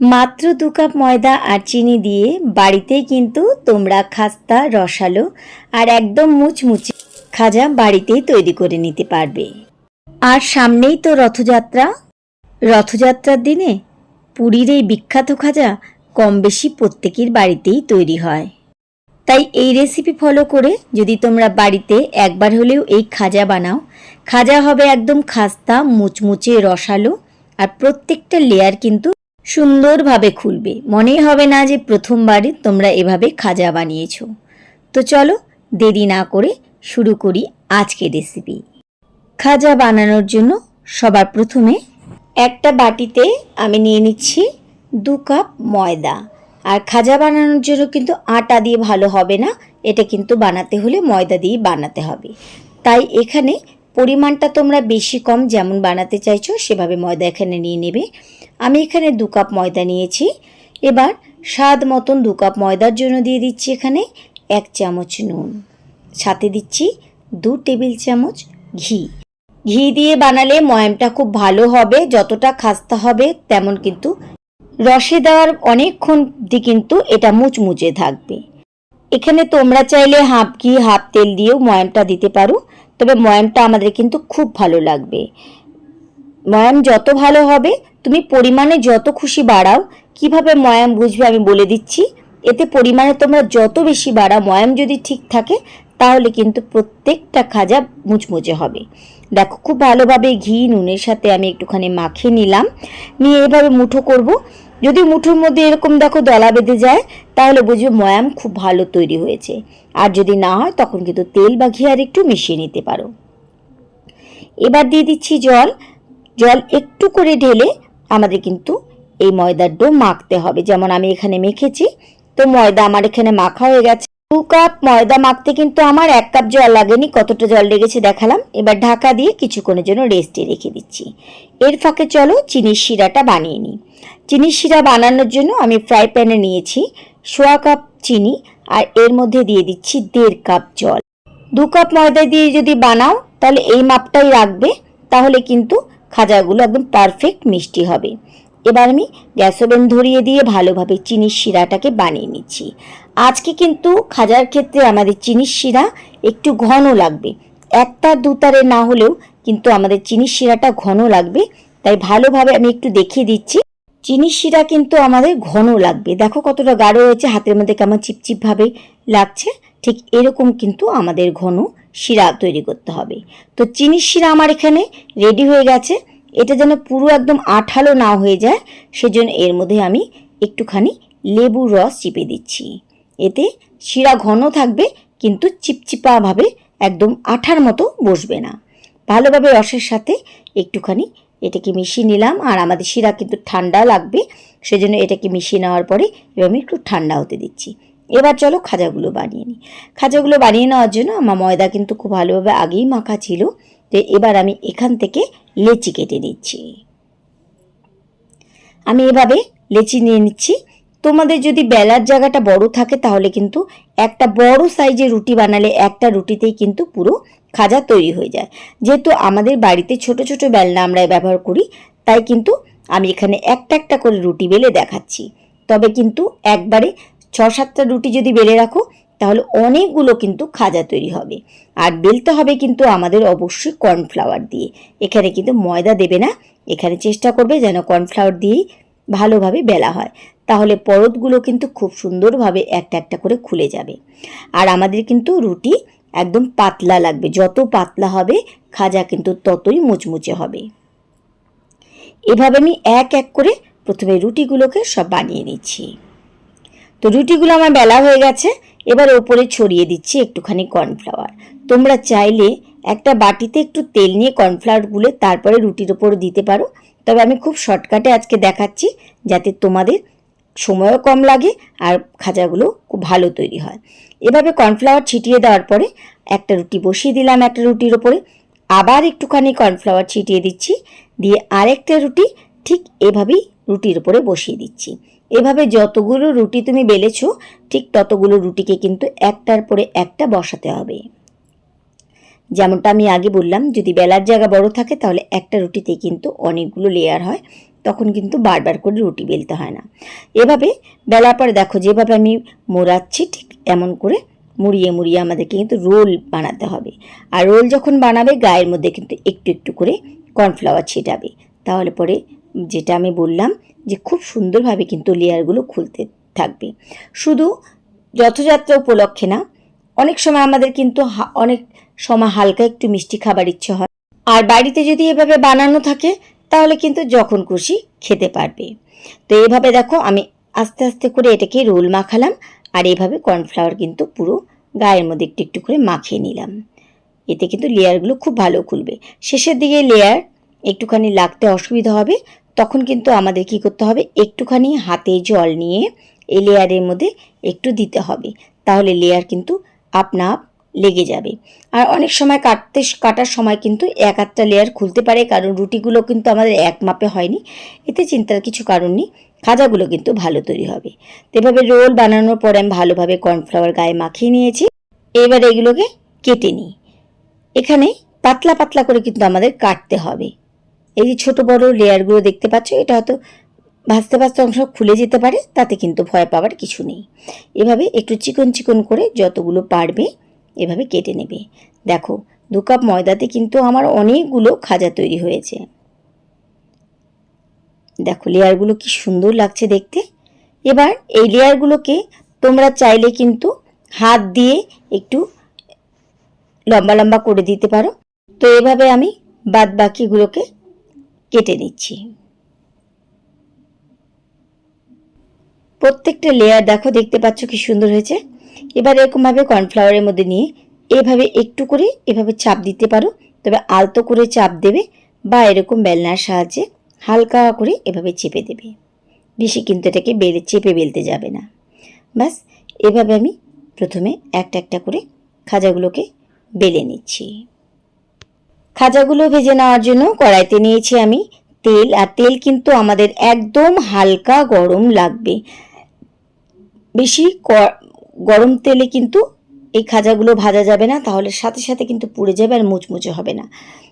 মাত্র দু কাপ ময়দা আর চিনি দিয়ে বাড়িতেই কিন্তু তোমরা খাস্তা, রসালো আর একদম মুচমুচে খাজা বাড়িতেই তৈরি করে নিতে পারবে। আর সামনেই তো রথযাত্রা। রথযাত্রার দিনে পুরীর এই বিখ্যাত খাজা কম বেশি প্রত্যেকের বাড়িতেই তৈরি হয়। তাই এই রেসিপি ফলো করে যদি তোমরা বাড়িতে একবার হলেও এই খাজা বানাও, খাজা হবে একদম খাস্তা, মুচমুচে, রসালো আর প্রত্যেকটা লেয়ার কিন্তু সুন্দরভাবে খুলবে। মনেই হবে না যে প্রথমবারই তোমরা এভাবে খাজা বানিয়েছো। তো চলো দেরি না করে শুরু করি আজকের রেসিপি খাজা বানানোর জন্য সবার প্রথমে একটা বাটিতে আমি নিয়ে নিচ্ছি দু কাপ ময়দা। আর খাজা বানানোর জন্য কিন্তু আটা দিয়ে ভালো হবে না, এটা কিন্তু বানাতে হলে ময়দা দিয়ে বানাতে হবে। তাই এখানে পরিমাণটা তোমরা বেশি কম যেমন বানাতে চাইছো, সেভাবে ময়দা এখানে নিয়ে নেবে। আমি এখানে দু কাপ ময়দা নিয়েছি। এবার স্বাদ মতন দু কাপ ময়দার জন্য দিয়ে দিচ্ছি এখানে এক চামচ নুন। সাথে দিচ্ছি দু টেবিল চামচ ঘি। ঘি দিয়ে বানালে ময়ামটা খুব ভালো হবে, যতটা খাস্তা হবে তেমন কিন্তু রসে দেওয়ার অনেকক্ষণ দি কিন্তু এটা মুচমুচে থাকবে। এখানে তোমরা চাইলে হাফ ঘি, হাফ তেল দিয়েও ময়ামটা দিতে পারো। তবে ময়ামটা আমাদের কিন্তু খুব ভালো লাগবে। ময়াম যত ভালো হবে, তুমি পরিমাণে যত খুশি বাড়াও, কীভাবে ময়াম বুঝবে আমি বলে দিচ্ছি। এতে পরিমাণে তোমরা যত বেশি বাড়াও ময়াম যদি ঠিক থাকে, তাহলে কিন্তু প্রত্যেকটা খাজা মুচমুচে হবে। দেখো, খুব ভালোভাবে ঘি, নুনের সাথে আমি একটুখানি মাখিয়ে নিলাম। নিয়ে এভাবে মুঠো করব। যদি মুঠোর মধ্যে এরকম দেখো দলা বেঁধে যায়, তাহলে বুঝবে ময়াম খুব ভালো তৈরি হয়েছে। আর যদি না হয়, তখন কিন্তু তেল বা ঘি আর একটু মিশিয়ে নিতে পারো। এবার দিয়ে দিচ্ছি জল। জল একটু করে ঢেলে আমাদের কিন্তু এই ময়দার ডো মাখতে হবে। যেমন আমি এখানে মেখেছি, তো ময়দা আমার এখানে মাখা হয়ে গেছে। দু কাপ ময়দা মাখতে কিন্তু আমার এক কাপ জল লাগেনি, কতটা জল লেগেছে দেখালাম। এবার ঢাকা দিয়ে কিছুক্ষণের জন্য রেস্টে রেখে দিচ্ছি। এর ফাঁকে চলো চিনির শিরাটা বানিয়ে নিই। চিনির শিরা বানানোর জন্য আমি ফ্রাই প্যানে নিয়েছি সোয়া কাপ চিনি আর এর মধ্যে দিয়ে দিচ্ছি দেড় কাপ জল। দু কাপ ময়দা দিয়ে যদি বানাও, তাহলে এই মাপটাই রাখবে, তাহলে কিন্তু খাজাগুলো একদম পারফেক্ট মিষ্টি হবে। এবার আমি গ্যাস ওভেন ধরিয়ে দিয়ে ভালোভাবে চিনির শিরাটাকে বানিয়ে নিচ্ছি। আজকে কিন্তু খাজার ক্ষেত্রে আমাদের চিনির শিরা একটু ঘন লাগবে। একতার দুতারে না হলেও কিন্তু আমাদের চিনির শিরাটা ঘন লাগবে। তাই ভালোভাবে আমি একটু দেখিয়ে দিচ্ছি। চিনির শিরা কিন্তু আমাদের ঘন লাগবে। দেখো কতটা গাঢ় হয়েছে, হাতের মধ্যে কেমন চিপচিপভাবে লাগছে। ঠিক এরকম কিন্তু আমাদের ঘন শিরা তৈরি করতে হবে। তো চিনির শিরা আমার এখানে রেডি হয়ে গেছে। এটা যেন পুরো একদম আঠালো না হয়ে যায়, সেজন্য এর মধ্যে আমি একটুখানি লেবুর রস চিপে দিচ্ছি। এতে শিরা ঘন থাকবে, কিন্তু চিপচিপাভাবে একদম আঠার মতো বসবে না। ভালোভাবে রসের সাথে একটুখানি এটাকে মিশিয়ে নিলাম, আর আমাদের শিরা কিন্তু ঠান্ডা লাগবে, সেজন্য এটাকে মিশিয়ে নেওয়ার পরে এবার আমি একটু ঠান্ডা হতে দিচ্ছি। এবার চলো খাজাগুলো বানিয়ে নিই। খাজাগুলো বানিয়ে নেওয়ার জন্য আমার ময়দা কিন্তু খুব ভালোভাবে আগেই মাখা ছিল। তো এবার আমি এখান থেকে লেচি কেটে নিচ্ছি। আমি এভাবে লেচি নিয়ে নিচ্ছি। তোমাদের যদি বেলার জায়গাটা বড় থাকে তাহলে কিন্তু একটা বড় সাইজের রুটি বানালে একটা রুটিতেই কিন্তু পুরো খাজা তৈরি হয়ে যায়। যেহেতু আমাদের বাড়িতে ছোট ছোট বেলনা আমরা ব্যবহার করি, তাই কিন্তু আমি এখানে একটা একটা করে রুটি বেলে দেখাচ্ছি। তবে কিন্তু একবারে ছ সাতটা রুটি যদি বেলে রাখো, তাহলে অনেকগুলো কিন্তু খাজা তৈরি হবে। আর বেলতে হবে কিন্তু আমাদের অবশ্যই কর্নফ্লাওয়ার দিয়ে। এখানে কিন্তু ময়দা দেবে না। এখানে চেষ্টা করবে যেন কর্নফ্লাওয়ার দিয়েই ভালোভাবে বেলা হয়। তাহলে পরতগুলো কিন্তু খুব সুন্দরভাবে একটা একটা করে খুলে যাবে। আর আমাদের কিন্তু রুটি একদম পাতলা লাগবে। যত পাতলা হবে, খাজা কিন্তু ততই মুচমুচে হবে। এভাবে আমি এক এক করে প্রথমে রুটিগুলোকে সব বানিয়ে নিচ্ছি। তো রুটিগুলো আমার বেলা হয়ে গেছে, এবার ওপরে ছড়িয়ে দিচ্ছি একটুখানি কর্নফ্লাওয়ার। তোমরা চাইলে একটা বাটিতে একটু তেল নিয়ে কর্নফ্লাওয়ার গুলে তারপরে রুটির ওপর দিতে পারো। তবে আমি খুব শর্টকাটে আজকে দেখাচ্ছি, যাতে তোমাদের সময়ও কম লাগে আর খাজাগুলো খুব ভালো তৈরি হয়। এভাবে কর্নফ্লাওয়ার ছিটিয়ে দেওয়ার পরে একটা রুটি বসিয়ে দিলাম একটা রুটির ওপরে। আবার একটুখানি কর্নফ্লাওয়ার ছিটিয়ে দিচ্ছি, দিয়ে আরেকটা রুটি ঠিক এভাবেই রুটির উপরে বসিয়ে দিচ্ছি। এভাবে যতগুলো রুটি তুমি বেলেছো, ঠিক ততগুলো রুটিকে কিন্তু একটার পরে একটা বসাতে হবে। যেমনটা আমি আগে বললাম, যদি বেলার জায়গা বড় থাকে, তাহলে একটা রুটিতে কিন্তু অনেকগুলো লেয়ার হয়, তখন কিন্তু বারবার করে রুটি বেলতে হয় না। এভাবে বেলার পরে দেখো, যেভাবে আমি মোড়াচ্ছি, ঠিক এমন করে মুড়িয়ে মুড়িয়ে আমাদেরকে কিন্তু রোল বানাতে হবে। আর রোল যখন বানাবে, গায়ের মধ্যে কিন্তু একটু একটু করে কর্নফ্লাওয়ার ছিটাবে। তাহলে পরে যেটা আমি বললাম যে খুব সুন্দরভাবে কিন্তু লেয়ারগুলো খুলতে থাকবে। শুধু রথযাত্রা উপলক্ষে না, অনেক সময় আমাদের কিন্তু অনেক সময় হালকা একটু মিষ্টি খাবার ইচ্ছে হয়। আর বাড়িতে যদি এভাবে বানানো থাকে, তাহলে কিন্তু যখন খুশি খেতে পারবে। তো এভাবে দেখো আমি আস্তে আস্তে করে এটাকে রোল মাখালাম আর এভাবে কর্নফ্লাওয়ার কিন্তু পুরো গায়ের মধ্যে একটু একটু করে মাখিয়ে নিলাম। এতে কিন্তু লেয়ারগুলো খুব ভালো খুলবে। শেষের দিকে লেয়ার একটুখানি লাগতে অসুবিধা হবে তখন কিন্তু আমাদের কি করতে হবে? একটুখানি হাতে জল নিয়ে এই লেয়ারের মধ্যে একটু দিতে হবে। তাহলে লেয়ার কিন্তু আপনা আপ লেগে যাবে। আর অনেক সময় কাটতে কাটার সময় কিন্তু এক আধটা লেয়ার খুলতে পারে, কারণ রুটিগুলো কিন্তু আমাদের এক মাপে হয়নি। এতে চিন্তার কিছু কারণ নেই। খাজাগুলো কিন্তু ভালো তৈরি হবে। তো এভাবে রোল বানানোর পরে আমি ভালোভাবে কর্নফ্লাওয়ার গায়ে মাখিয়ে নিয়েছি। এবার এগুলোকে কেটে নিই। এখানে পাতলা পাতলা করে কিন্তু আমাদের কাটতে হবে। এই যে ছোট বড় লেয়ারগুলো দেখতে পাচ্ছ, এটা হয়তো ভাজতে ভাজতে অংশ খুলে যেতে পারে, তাতে কিন্তু ভয় পাওয়ার কিছু নেই। এভাবে একটু চিকন চিকন করে যতগুলো পারবে এভাবে কেটে নেবে। দেখো, দু কাপ ময়দাতে কিন্তু আমার অনেকগুলো খাজা তৈরি হয়েছে। দেখো লেয়ারগুলো কি সুন্দর লাগছে দেখতে। এবার এই লেয়ারগুলোকে তোমরা চাইলে কিন্তু হাত দিয়ে একটু লম্বা লম্বা করে দিতে পারো। তো এভাবে আমি বাদ বাকিগুলোকে কেটে নিচ্ছি। প্রত্যেকটা লেয়ার দেখো, দেখতে পাচ্ছ কি সুন্দর হয়েছে। এবার এরকমভাবে কর্নফ্লাওয়ারের মধ্যে নিয়ে এভাবে একটু করে এভাবে চাপ দিতে পারো। তবে আলতো করে চাপ দেবে বা এরকম বেলনার সাহায্যে হালকা করে এভাবে চেপে দেবে। বেশি কিন্তু এটাকে বেলে, চেপে বেলতে যাবে না। ব্যাস, এভাবে আমি প্রথমে একটা একটা করে খাজাগুলোকে বেলে নিচ্ছি। খাজাগুলো ভেজে নেওয়ার জন্য কড়াইতে নিয়েছি আমি তেল, আর তেল কিন্তু আমাদের একদম হালকা গরম লাগবে। বেশি গরম তেলে কিন্তু এই খাজাগুলো ভাজা যাবে না, তাহলে সাথে সাথে কিন্তু পুড়ে যাবে আর মুচমুচে হবে না।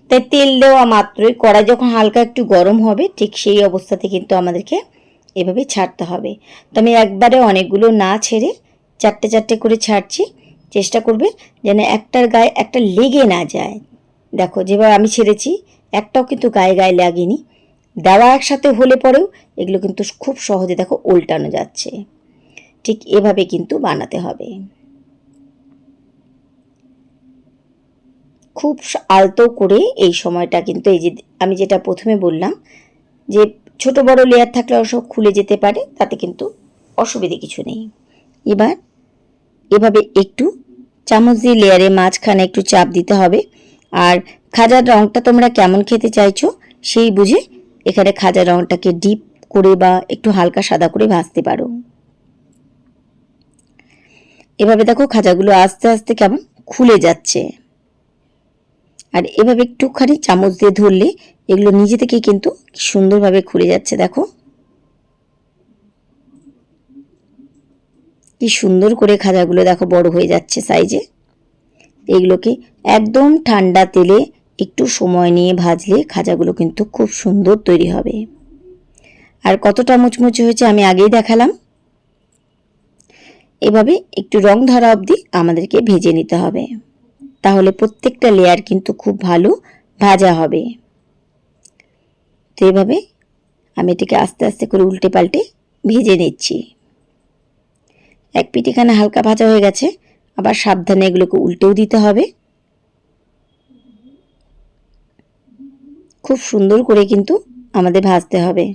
তাই তেল দেওয়া মাত্রই, কড়াই যখন হালকা একটু গরম হবে, ঠিক সেই অবস্থাতে কিন্তু আমাদেরকে এভাবে ছাড়তে হবে। তো আমি একবারে অনেকগুলো না ছেড়ে চারটে চারটে করে ছাড়ছি। চেষ্টা করবে যেন একটার গায়ে একটা লেগে না যায়। দেখো, যেভাবে আমি ছেড়েছি, একটাও কিন্তু গায়ে গায়ে লাগেনি। দেওয়া একসাথে হলে পরেও এগুলো কিন্তু খুব সহজে দেখো উল্টানো যাচ্ছে। ঠিক এভাবে কিন্তু বানাতে হবে। খুব আলতো করে এই সময়টা কিন্তু এই যে আমি যেটা প্রথমে বললাম, যে ছোট বড় লেয়ার থাকলে সব খুলে যেতে পারে, তাতে কিন্তু অসুবিধে কিছু নেই। এবার এভাবে একটু, চামচ দিয়ে লেয়ারে মাঝখানে একটু চাপ দিতে হবে। আর খাজার রঙটা তোমরা কেমন খেতে চাইছো, সেই বুঝে এখানে খাজার রঙটাকে ডিপ করে বা একটু হালকা সাদা করে ভাজতে পারো। এভাবে দেখো খাজাগুলো আস্তে আস্তে কেমন খুলে যাচ্ছে। আর এভাবে একটুখানি চামচ দিয়ে ধরলে এগুলো নিজে থেকেই কিন্তু সুন্দরভাবে খুলে যাচ্ছে দেখো। কি সুন্দর করে খাজাগুলো দেখো বড় হয়ে যাচ্ছে সাইজে এগুলোকে একদম ঠান্ডা তেলে একটু সময় নিয়ে ভাজলে খাজাগুলো কিন্তু খুব সুন্দর তৈরি হবে। আর কতটা মুচমুচে হয়েছে আমি আগেই দেখালাম। এভাবে একটু রং ধরা অবধি আমাদেরকে ভেজে নিতে হবে। তাহলে প্রত্যেকটা লেয়ার কিন্তু খুব ভালো ভাজা হবে। তো এভাবে আমি এটাকে আস্তে আস্তে করে উল্টে পাল্টে ভেজে নিচ্ছি। এক পিটিখানে হালকা ভাজা হয়ে গেছে। আবার সাবধানে এগুলোকে উল্টেও দিতে হবে। খুব সুন্দর করে কিন্তু আমাদের ভাজতে হবে।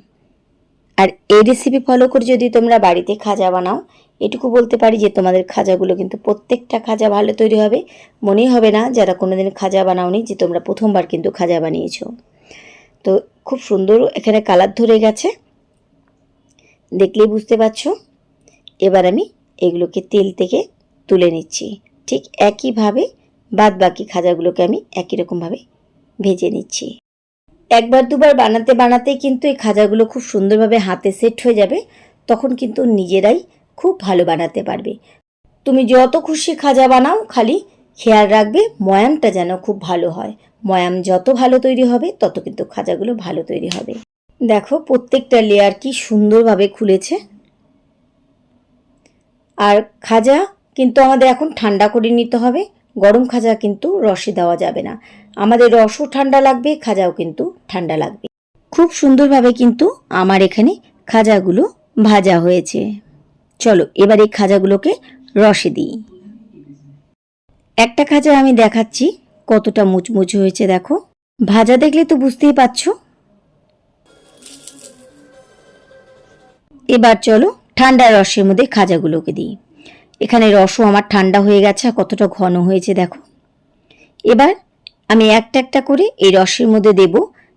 আর এই রেসিপি ফলো করে যদি তোমরা বাড়িতে খাজা বানাও, এটুকু বলতে পারি যে তোমাদের খাজাগুলো কিন্তু প্রত্যেকটা খাজা ভালো তৈরি হবে। মনেই হবে না যারা কোনোদিন খাজা বানাওনি যে তোমরা প্রথমবার কিন্তু খাজা বানিয়েছো। তো খুব সুন্দর এখানে কালার ধরে গেছে। দেখলেই বুঝতে পারছ। এবার আমি এগুলোকে তেল থেকে তুলে নিচ্ছি। ঠিক একইভাবে বাদ বাকি খাজাগুলোকে আমি একই রকমভাবে ভেজে নিচ্ছি। একবার দুবার বানাতে বানাতে কিন্তু এই খাজাগুলো খুব সুন্দরভাবে হাতে সেট হয়ে যাবে, তখন কিন্তু নিজেরাই খুব ভালো বানাতে পারবে। তুমি যত খুশি খাজা বানাও, খালি খেয়াল রাখবে ময়ামটা যেন খুব ভালো হয়। ময়াম যত ভালো তৈরি হবে, তত কিন্তু খাজাগুলো ভালো তৈরি হবে। দেখো প্রত্যেকটা লেয়ার কি সুন্দরভাবে খুলেছে। আর খাজা কিন্তু আমাদের এখন ঠান্ডা করে নিতে হবে। গরম খাজা কিন্তু রসে দেওয়া যাবে না। আমাদের রসও ঠান্ডা লাগবে, খাজাও কিন্তু ঠান্ডা লাগবে। খুব সুন্দরভাবে কিন্তু আমার এখানে খাজাগুলো ভাজা হয়েছে। চলো, এবার এই খাজাগুলোকে রসে দিই। একটা খাজা আমি দেখাচ্ছি, কতটা মুচমুচে হয়েছে দেখো। ভাজা দেখলে তো বুঝতেই পারছ। এবার চলো ঠান্ডা রসের মধ্যে খাজাগুলোকে দিই। এখানে রসও আমার ঠান্ডা হয়ে গেছে আর কতটা ঘন হয়েছে দেখো। এবার আমি একটা একটা করে এই রসের মধ্যে দেব।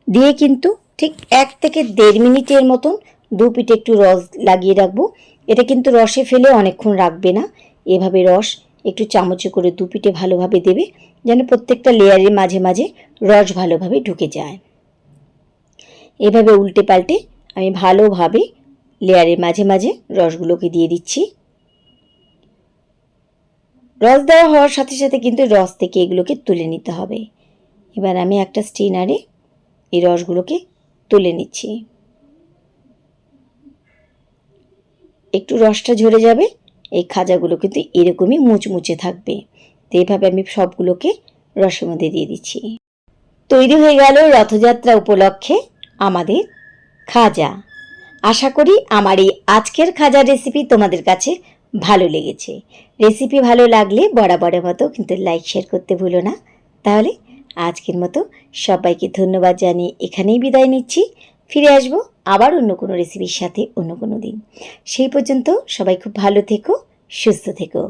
দিয়ে কিন্তু ঠিক এক থেকে দেড় মিনিটের মতন দু পিঠে একটু রস লাগিয়ে রাখব। এটা কিন্তু রসে ফেলে অনেকক্ষণ রাখবে না। এভাবে রস একটু চামচে করে দু পিঠে ভালোভাবে দেবে যেন প্রত্যেকটা লেয়ারের মাঝে মাঝে রস ভালোভাবে ঢুকে যায়। এভাবে উল্টে পাল্টে আমি ভালোভাবে লেয়ারের মাঝে মাঝে রসগুলোকে দিয়ে দিচ্ছি। রস দেওয়া হওয়ার সাথে সাথে কিন্তু রস থেকে এগুলোকে তুলে নিতে হবে। এবার আমি একটা স্টিনারে এই রসগুলোকে তুলে নিচ্ছি। একটু রসটা ঝরে যাবে, এই খাজাগুলো কিন্তু এরকমই মুচমুচে থাকবে। তো এইভাবে আমি সবগুলোকে রসের মধ্যে দিয়ে দিচ্ছি। তৈরি হয়ে গেল রথযাত্রা উপলক্ষে আমাদের খাজা। আশা করি আমার এই আজকের খাজা রেসিপি তোমাদের কাছে ভালো লেগেছে। রেসিপি ভালো লাগলে বরাবরের মতো কিন্তু লাইক শেয়ার করতে ভুলো না। তাহলে আজকের মতো সবাইকে ধন্যবাদ জানিয়ে এখানেই বিদায় নিচ্ছি। ফিরে আসব আবার অন্য কোনো রেসিপির সাথে অন্য কোনো দিন। সেই পর্যন্ত সবাই খুব ভালো থেকো, সুস্থ থেকো।